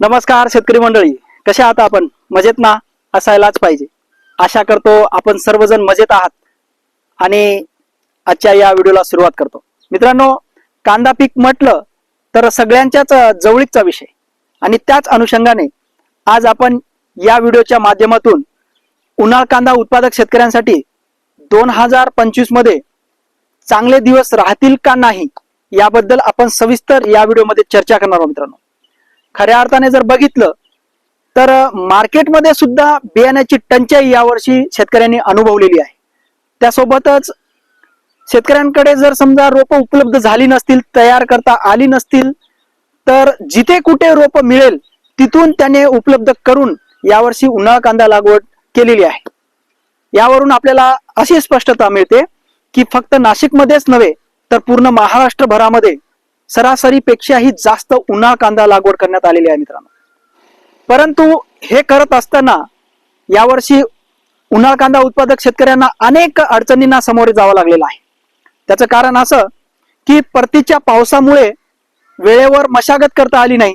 नमस्कार शेतकरी मंडळी. कशा आहात आपण? मजेत ना? असायलाच पाहिजे. आशा करतो आपण सर्वजण मजेत आहात. आणि आजच्या या व्हिडिओला सुरुवात करतो. मित्रांनो कांदा पीक म्हटलं तर सगळ्यांच्याच जवळीकचा विषय. आणि त्याच अनुषंगाने आज आपण या व्हिडिओच्या माध्यमातून उन्हाळ कांदा उत्पादक शेतकऱ्यांसाठी दोन हजार पंचवीसमध्ये चांगले दिवस राहतील का नाही याबद्दल आपण सविस्तर या व्हिडिओमध्ये चर्चा करणार आहोत मित्रांनो. खऱ्या अर्थाने जर बघितलं तर मार्केटमध्ये सुद्धा बियाण्याची टंचाई यावर्षी शेतकऱ्यांनी अनुभवलेली आहे. त्यासोबतच शेतकऱ्यांकडे जर समजा रोपं उपलब्ध झाली नसतील तयार करता आली नसतील तर जिथे कुठे रोपं मिळेल तिथून त्याने उपलब्ध करून यावर्षी उन्हाळा कांदा लागवड केलेली आहे. यावरून आपल्याला अशी स्पष्टता मिळते की फक्त नाशिकमध्येच नव्हे तर पूर्ण महाराष्ट्रभरामध्ये सरासरीपेक्षाही जास्त उन्हाळ कांदा लागवड करण्यात आलेली आहे मित्रांनो. परंतु हे करत असताना यावर्षी उन्हाळ कांदा उत्पादक शेतकऱ्यांना अनेक अडचणींना सामोरे जावं लागलेलं आहे. त्याचं कारण असं की परतीच्या पावसामुळे वेळेवर मशागत करता आली नाही.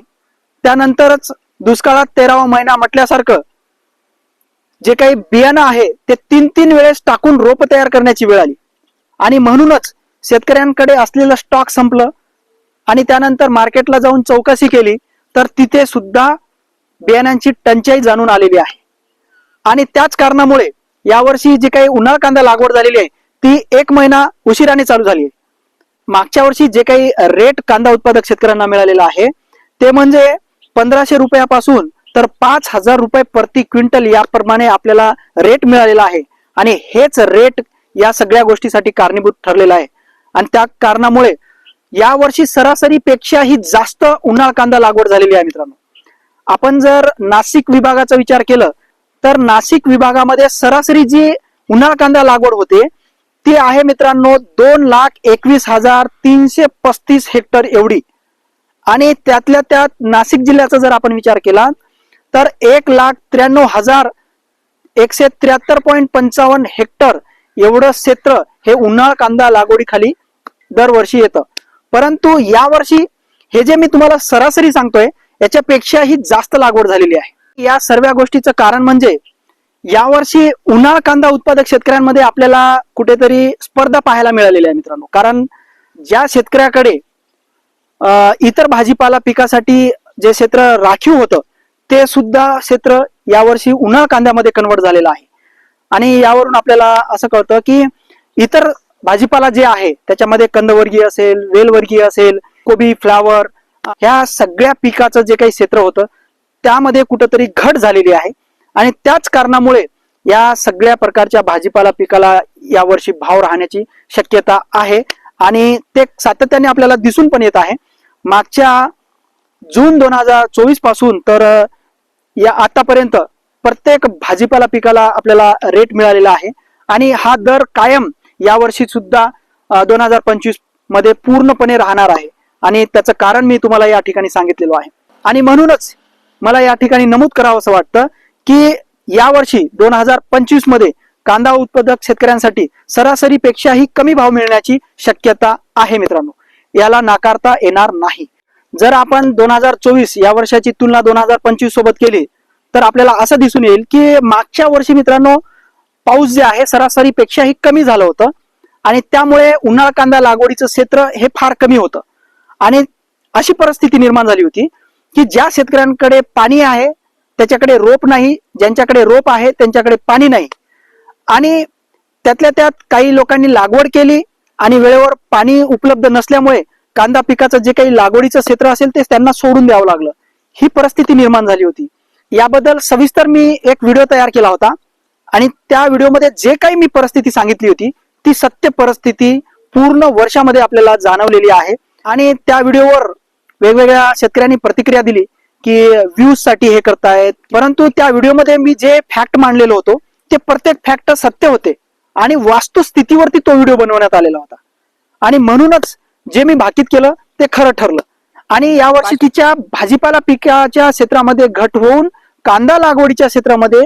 त्यानंतरच दुष्काळात तेरावा महिना म्हटल्यासारखं जे काही बियाणं आहे ते तीन तीन वेळेस टाकून रोप तयार करण्याची वेळ आली. आणि म्हणूनच शेतकऱ्यांकडे असलेलं स्टॉक संपलं. आणि त्यानंतर मार्केटला जाऊन चौकशी केली तर तिथे सुद्धा बियाण्यांची टंचाई जाणून आलेली आहे. आणि त्याच कारणामुळे यावर्षी जी काही उन्हाळ कांदा लागवड झालेली आहे ती एक महिना उशिराने चालू झाली आहे. मागच्या वर्षी जे काही रेट कांदा उत्पादक शेतकऱ्यांना मिळालेला आहे ते म्हणजे पंधराशे रुपयापासून तर पाच हजार रुपये प्रति क्विंटल याप्रमाणे आपल्याला रेट मिळालेला आहे. आणि हेच रेट या सगळ्या गोष्टीसाठी कारणीभूत ठरलेला आहे. आणि त्या कारणामुळे यावर्षी सरासरीपेक्षाही जास्त उन्हाळ कांदा लागवड झालेली आहे मित्रांनो. आपण जर नाशिक विभागाचा विचार केलं तर नाशिक विभागामध्ये सरासरी जी उन्हाळ कांदा लागवड होते ती आहे मित्रांनो दोन लाख एकवीस हजार तीनशे पस्तीस हेक्टर एवढी. आणि त्यातल्या त्यात नाशिक जिल्ह्याचा जर आपण विचार केला तर एक लाख त्र्याण्णव हजार एकशे त्र्याहत्तर पॉईंट पंचावन्न हेक्टर एवढं क्षेत्र हे उन्हाळ कांदा लागवडीखाली दरवर्षी येतं. परंतु यावर्षी हे जे मी तुम्हाला सरासरी सांगतोय याच्यापेक्षाही जास्त लागवड झालेली आहे. या सर्व गोष्टीचं कारण म्हणजे यावर्षी उन्हाळ कांदा उत्पादक शेतकऱ्यांमध्ये आपल्याला कुठेतरी स्पर्धा पाहायला मिळालेली आहे मित्रांनो. कारण ज्या शेतकऱ्याकडे अं, इतर भाजीपाला पिकासाठी जे क्षेत्र राखीव होतं ते सुद्धा क्षेत्र यावर्षी उन्हाळ कांद्यामध्ये कन्वर्ट झालेलं आहे. आणि यावरून आपल्याला असं कळतं की इतर भाजीपाला जे आहे त्याच्यामध्ये कंदवर्गीय असेल वेलवर्गीय असेल कोबी फ्लावर ह्या सगळ्या पिकाचं जे काही क्षेत्र होतं त्यामध्ये कुठंतरी घट झालेली आहे. आणि त्याच कारणामुळे या सगळ्या प्रकारच्या भाजीपाला पिकाला यावर्षी भाव राहण्याची शक्यता आहे. आणि ते सातत्याने आपल्याला दिसून पण येत आहे. मागच्या जून दोन हजार चोवीसपासून तर या आतापर्यंत प्रत्येक भाजीपाला पिकाला आपल्याला रेट मिळालेला आहे. आणि हा दर कायम यावर्षी सुद्धा दोन हजार पंचवीसमध्ये पूर्णपणे राहणार आहे. आणि त्याचं कारण मी तुम्हाला या ठिकाणी सांगितलेलं आहे. आणि म्हणूनच मला या ठिकाणी नमूद करावं असं वाटतं की यावर्षी दोन हजार पंचवीसमध्ये कांदा उत्पादक शेतकऱ्यांसाठी सरासरीपेक्षाही कमी भाव मिळण्याची शक्यता आहे मित्रांनो. याला नाकारता येणार नाही. जर आपण दोन हजार चोवीस या वर्षाची तुलना दोन हजार पंचवीस सोबत केली तर आपल्याला असं दिसून येईल की मागच्या वर्षी मित्रांनो पाऊस जे आहे सरासरीपेक्षाही कमी झालं होतं. आणि त्यामुळे उन्हाळ कांदा लागवडीचं क्षेत्र हे फार कमी होतं. आणि अशी परिस्थिती निर्माण झाली होती की ज्या शेतकऱ्यांकडे पाणी आहे त्याच्याकडे रोप नाही ज्यांच्याकडे रोप आहे त्यांच्याकडे पाणी नाही. आणि त्यातल्या त्यात काही लोकांनी लागवड केली आणि वेळेवर पाणी उपलब्ध नसल्यामुळे कांदा पिकाचं जे काही लागवडीचं क्षेत्र असेल ते त्यांना सोडून द्यावं लागलं. ही परिस्थिती निर्माण झाली होती. याबद्दल सविस्तर मी एक व्हिडिओ तयार केला होता. आणि त्या व्हिडिओमध्ये जे काही मी परिस्थिती सांगितली होती ती सत्य परिस्थिती पूर्ण वर्षामध्ये आपल्याला जाणवलेली आहे. आणि त्या व्हिडिओवर वेगवेगळ्या शेतकऱ्यांनी प्रतिक्रिया दिली की व्ह्यूजसाठी हे करतायत. परंतु त्या व्हिडिओमध्ये मी जे फॅक्ट मांडलेलो होतो ते प्रत्येक फॅक्ट सत्य होते. आणि वास्तुस्थितीवरती तो व्हिडिओ बनवण्यात आलेला होता. आणि म्हणूनच जे मी भाकीत केलं ते खरं ठरलं. आणि यावर्षी तिच्या भाजीपाला पिकाच्या क्षेत्रामध्ये घट होऊन कांदा लागवडीच्या क्षेत्रामध्ये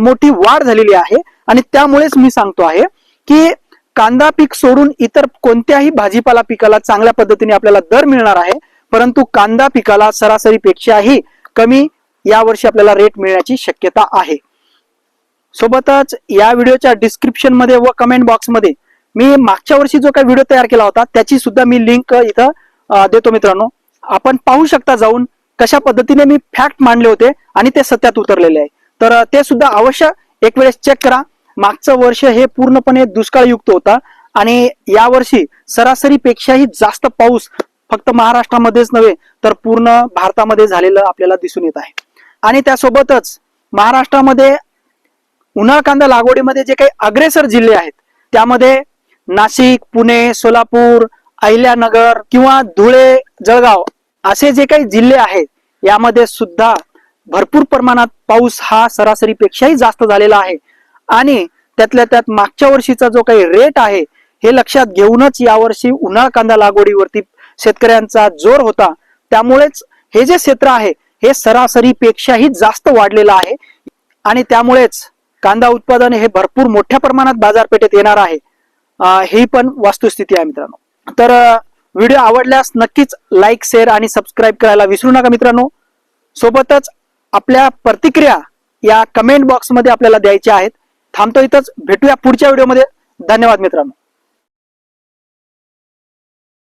मोठी वाढ झालेली आहे. आणि त्यामुळेच मी सांगतो आहे की कांदा पीक सोडून इतर कोणत्याही भाजीपाला पिकाला चांगल्या पद्धतीने आपल्याला दर मिळणार आहे. परंतु कांदा पिकाला सरासरीपेक्षाही कमी यावर्षी आपल्याला रेट मिळण्याची शक्यता आहे. सोबतच या व्हिडिओच्या डिस्क्रिप्शनमध्ये व कमेंट बॉक्समध्ये मी मागच्या वर्षी जो काही व्हिडिओ तयार केला होता त्याची सुद्धा मी लिंक इथं देतो मित्रांनो. आपण पाहू शकता जाऊन कशा पद्धतीने मी फॅक्ट मांडले होते आणि ते सत्यात उतरलेले आहे. तर ते सुद्धा अवश्य एक वेळेस चेक करा. मागचं वर्ष हे पूर्णपणे दुष्काळयुक्त होता आणि यावर्षी सरासरीपेक्षाही जास्त पाऊस फक्त महाराष्ट्रामध्येच नव्हे तर पूर्ण भारतामध्ये झालेलं आपल्याला दिसून येत आहे. आणि त्यासोबतच महाराष्ट्रामध्ये उन्हाळ कांदा लागवडीमध्ये जे काही अग्रेसर जिल्हे आहेत त्यामध्ये नाशिक पुणे सोलापूर अहिल्यानगर किंवा धुळे जळगाव असे जे काही जिल्हे आहेत यामध्ये सुद्धा भरपूर प्रमाणात पाऊस हा सरासरीपेक्षाही जास्त झालेला आहे. आणि त्यातल्या त्यात मागच्या वर्षीचा जो काही रेट आहे हे लक्षात घेऊनच यावर्षी उन्हाळ कांदा लागवडीवरती शेतकऱ्यांचा जोर होता. त्यामुळेच हे जे क्षेत्र आहे हे सरासरीपेक्षाही जास्त वाढलेलं आहे. आणि त्यामुळेच कांदा उत्पादन हे भरपूर मोठ्या प्रमाणात बाजारपेठेत येणार आहे. ही पण वस्तुस्थिती आहे मित्रांनो. तर व्हिडिओ आवडल्यास नक्कीच लाईक शेअर आणि सबस्क्राईब करायला विसरू नका मित्रांनो. सोबतच आपल्या प्रतिक्रिया या कमेंट बॉक्समध्ये आपल्याला द्यायच्या आहेत. थांबतो इथंच. भेटूया पुढच्या व्हिडिओमध्ये धन्यवाद मित्रांनो.